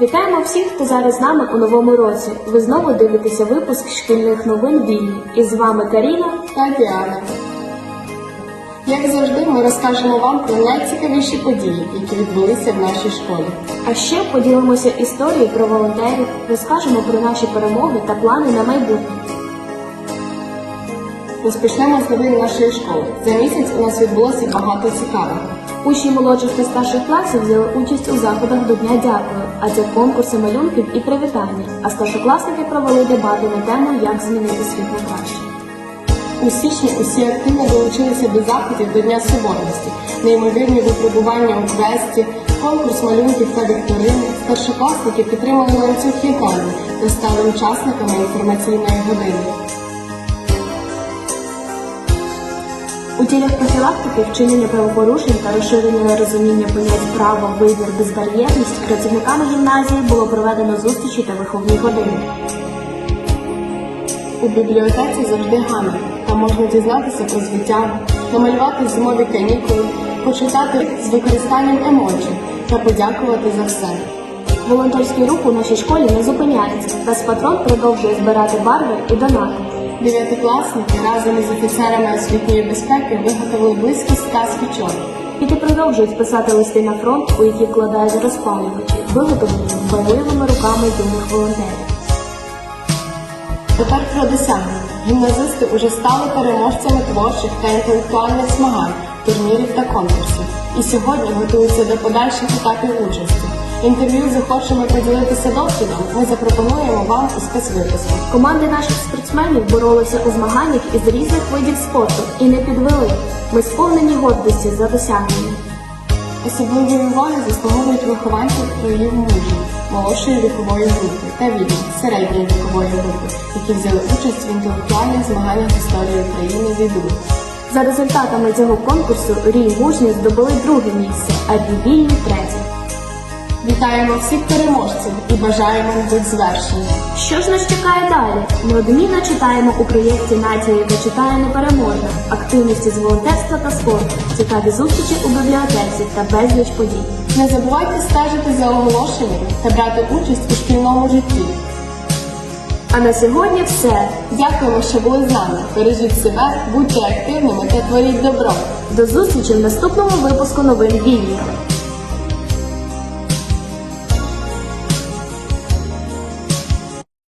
Вітаємо всіх, хто зараз з нами у новому році. Ви знову дивитеся випуск шкільних новин Вільні. І з вами Каріна. та Діана. Як завжди, ми розкажемо вам про найцікавіші події, які відбулися в нашій школі. А ще поділимося історією про волонтерів, розкажемо про наші перемоги та плани на майбутнє. Розпочнемо з новин нашої школи. За місяць у нас відбулося багато цікавого. Учні молодших та старших класів взяли участь у заходах до Дня Дякую, а це конкурси малюнків і привітання. А старшокласники провели дебати на тему Як змінити світ на краще. У січні усі активно долучилися до заходів до Дня Соборності, неймовірні випробування у квесті, конкурс малюнків та вікторини. Старшокласники підтримали ланцюг єднання та стали учасниками інформаційної години. У цілях профілактики вчинення правопорушень та розширення розуміння понять право, вибір, безбар'єрність працівниками гімназії було проведено зустрічі та виховні години. У бібліотеці завжди гамір. Там можна дізнатися про звиття, намалювати зимові канікули, почитати з використанням емоджі та подякувати за все. Волонтерський рух у нашій школі не зупиняється. Патрон продовжує збирати барви і донати. Дев'ятикласники разом із офіцерами освітньої безпеки виготовили близько ста свічок. Діти продовжують писати листи на фронт, у які вкладають розпалювачі, виготовлені дбайливими руками юних волонтерів. Тепер про досягнення. Гімназисти уже стали переможцями творчих та інтелектуальних змагань, турнірів та конкурсів. І сьогодні готуються до подальших етапів участі. Інтерв'ю з охочими поділитися досвідом ми запропонуємо вам у спецвипуску. Команди наших спортсменів боролися у змаганнях із різних видів спорту і не підвели. Ми сповнені гордості за досягнення. Особливої уваги заслуговують вихованці проявів мужів, молодшої вікової групи та відьм середньої вікової групи, які взяли участь в інтелектуальних змаганнях історії України віду. За результатами цього конкурсу Рій мужні здобули друге місце, а Бібільні третє. Вітаємо всіх переможців і бажаємо нових звершень. Що ж нас чекає далі? Неодмінно читаємо у проєкті Нація, яка читає непереможна, активності з волонтерства та спорту, цікаві зустрічі у бібліотеці та безліч подій. Не забувайте стежити за оголошеннями та брати участь у шкільному житті. А на сьогодні все. Дякуємо, що були з нами. Бережіть себе, будьте активними та творіть добро. До зустрічі в наступному випуску новин Вільні.